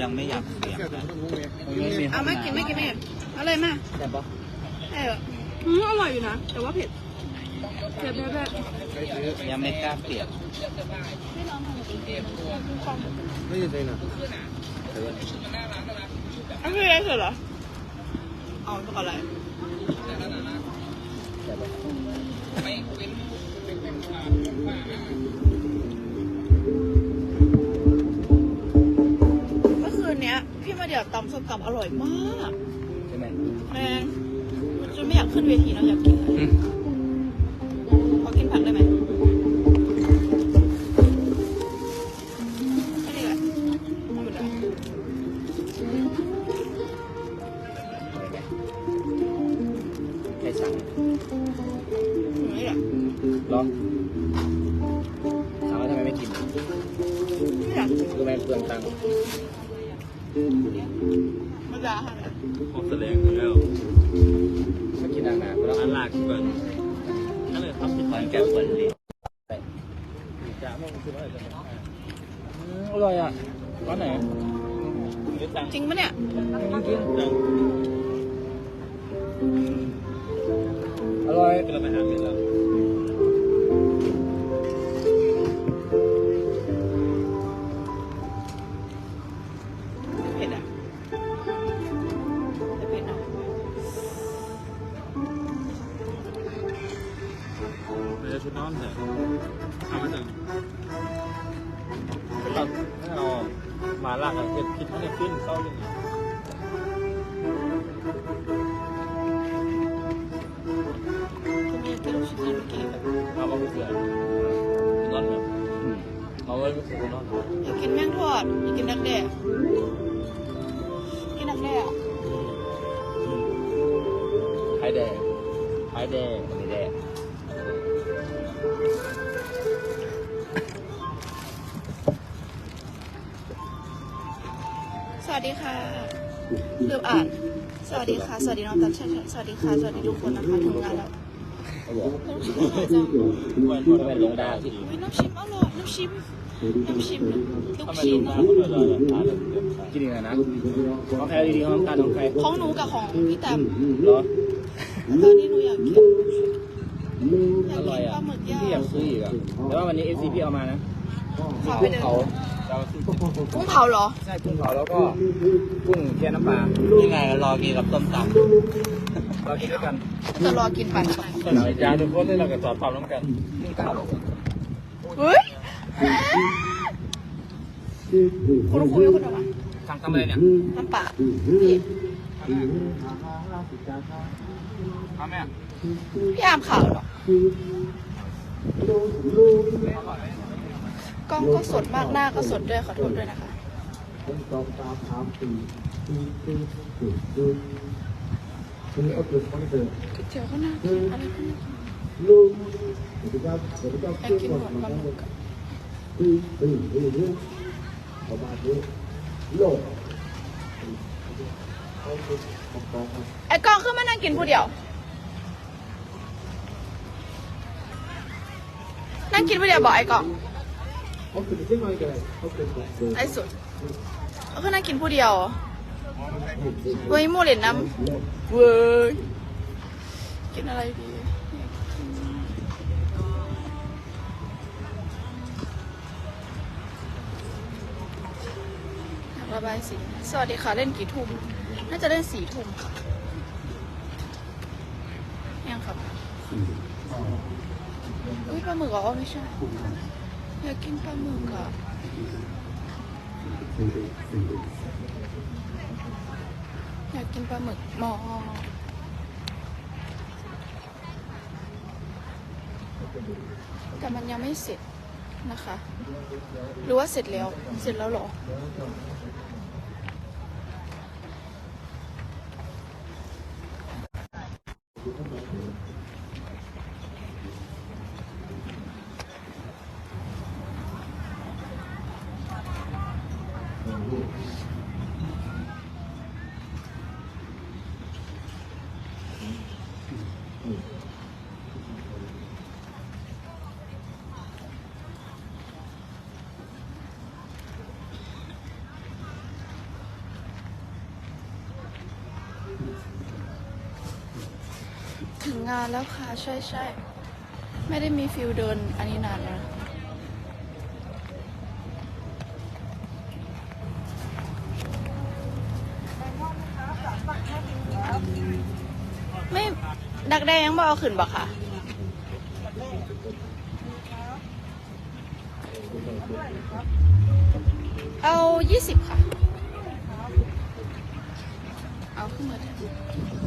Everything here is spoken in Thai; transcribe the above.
ยังไม่อยากเสียงเลยไม่มีเอาไม่กินไม่กินไม่กินเอาเลยมาแต่ปะเอออืมอร่อยอยู่นะ แต่ว่าเผ็ดเผ็ดเผ็ดเผ็ดยังไม่กล้าเปลี่ยนไม่ใช่เลยนะอันนี้อะไรสุดเหรอเอาตัวอะไรแเดี๋ยวตำส้มตำอร่อยมากใช่ไหมแมงจนไม่อยากขึ้นเวทีแล้วอยากกินขอกินผักได้ไหมไม่ได้แหละไม่เป็นไรใครสั่งไม่ได้ลองถามว่าทำไมไม่กินไม่อยากคือมันเปลืองตังค์ไม่ได้ค่ะออกแสดงแล้วไม่กินนานๆแล้วอันลากก่อนนั่นเลยครับที่ขอนแก่นวันนี้อร่อยอะร้านไหนจริงปะเนี่ยกินอร่อย ไปจะชุดนอนเถอะเอามาหนึ่งตัดไม่เอามาลากกันเก็บคิดให้ในขึ้นเศร้าอย่างนี้คุณมีกินลูกชิ้นยืนเมื่อกี้แบบเอามาเสือนอนแบบเอาไว้ก็เสือนอนอยากกินแมงทอดอยากกินดักแด้กินดักแด้อะไข่แดงไข่แดงไม่แดง ดีค่ะลืมอ่านสวัสดีค่ะ สวัสดีน้องตั๊กใช่ใช่สวัสดีค่ะ สวัสดีทุกคนนะคะถึงงานแล้วเขาบอกน้ำชิมอร่อยจังวันวันเป็นลงดาวที่อุ๊ยน้ำชิมอร่อยน้ำชิมน้ำชิมลูกทำไมชิ้ดูนหน้านะคนละเลยตาแบบเดือดกินยังไงนะของใครดีๆของน้ำตาลของใครของหนูกับของพี่แต้มเหรอตอนนี้หนูอยากกินอยากอกินร่อยปอะลาหมึกย่าพี่อยางกซื้ออีกอะแต่ว่าวันนี้เอฟซีพี่เอามานะขอไปเดิน เขาเราสิกุ้งเผาเหรอ ใช่กุ้งเผาแล้วก็กุ้งเทียนน้ำปลายังไงรอกินกับต้มตำเรากินด้วยกันจะรอกินปั่นไปต้นไม้ยาทุกคนเลยเราก็จอดปั๊มน้ำกันนี่เก้าโลเฮ้ยคุณคุยคุณออกมาสั่งทำอะไรเนี่ยน้ำปลาพี่ทำไหมอะพี่อามข่าวเหรอ กล้องก็สดมากหน้าก็สดด้วยขอโทษด้วยนะคะก๋วยเตี๋ยวก็น่ากินอะไรก็น่ากินอยากกินหมดปลาหมึกอะไอ้กล้องขึ้นมานั่งกินผู้เดียว นั่งกินผู้เดียวบอกไอ้กล้อง ไอ้สุดเอาขึ้นนั่งกินผู้เดียวเว้ยโมเลนน้ำเว้ยกินอะไรดีระบายสีสวัสดีค่ะ เล่นกี่ทุ่ม น่าจะเล่นสี่ทุ่มค่ะยังครับ อุ้ยปลาหมึกเหรออ๋อไม่ใช่ อยากกินปลาหมึกอะอยากกินปลาหมึกหมอแต่มันยังไม่เสร็จนะคะ หรือว่าเสร็จแล้ว เสร็จแล้วหรอ ถึงงานแล้วค่ะ ใช่ใช่ ไม่ได้มีฟิลเดินอันนี้นานนะ ดักแด้ยังบ่เอาขึ้นบ่ค่ะ เอายี่สิบค่ะ เอาขึ้นมาเถอ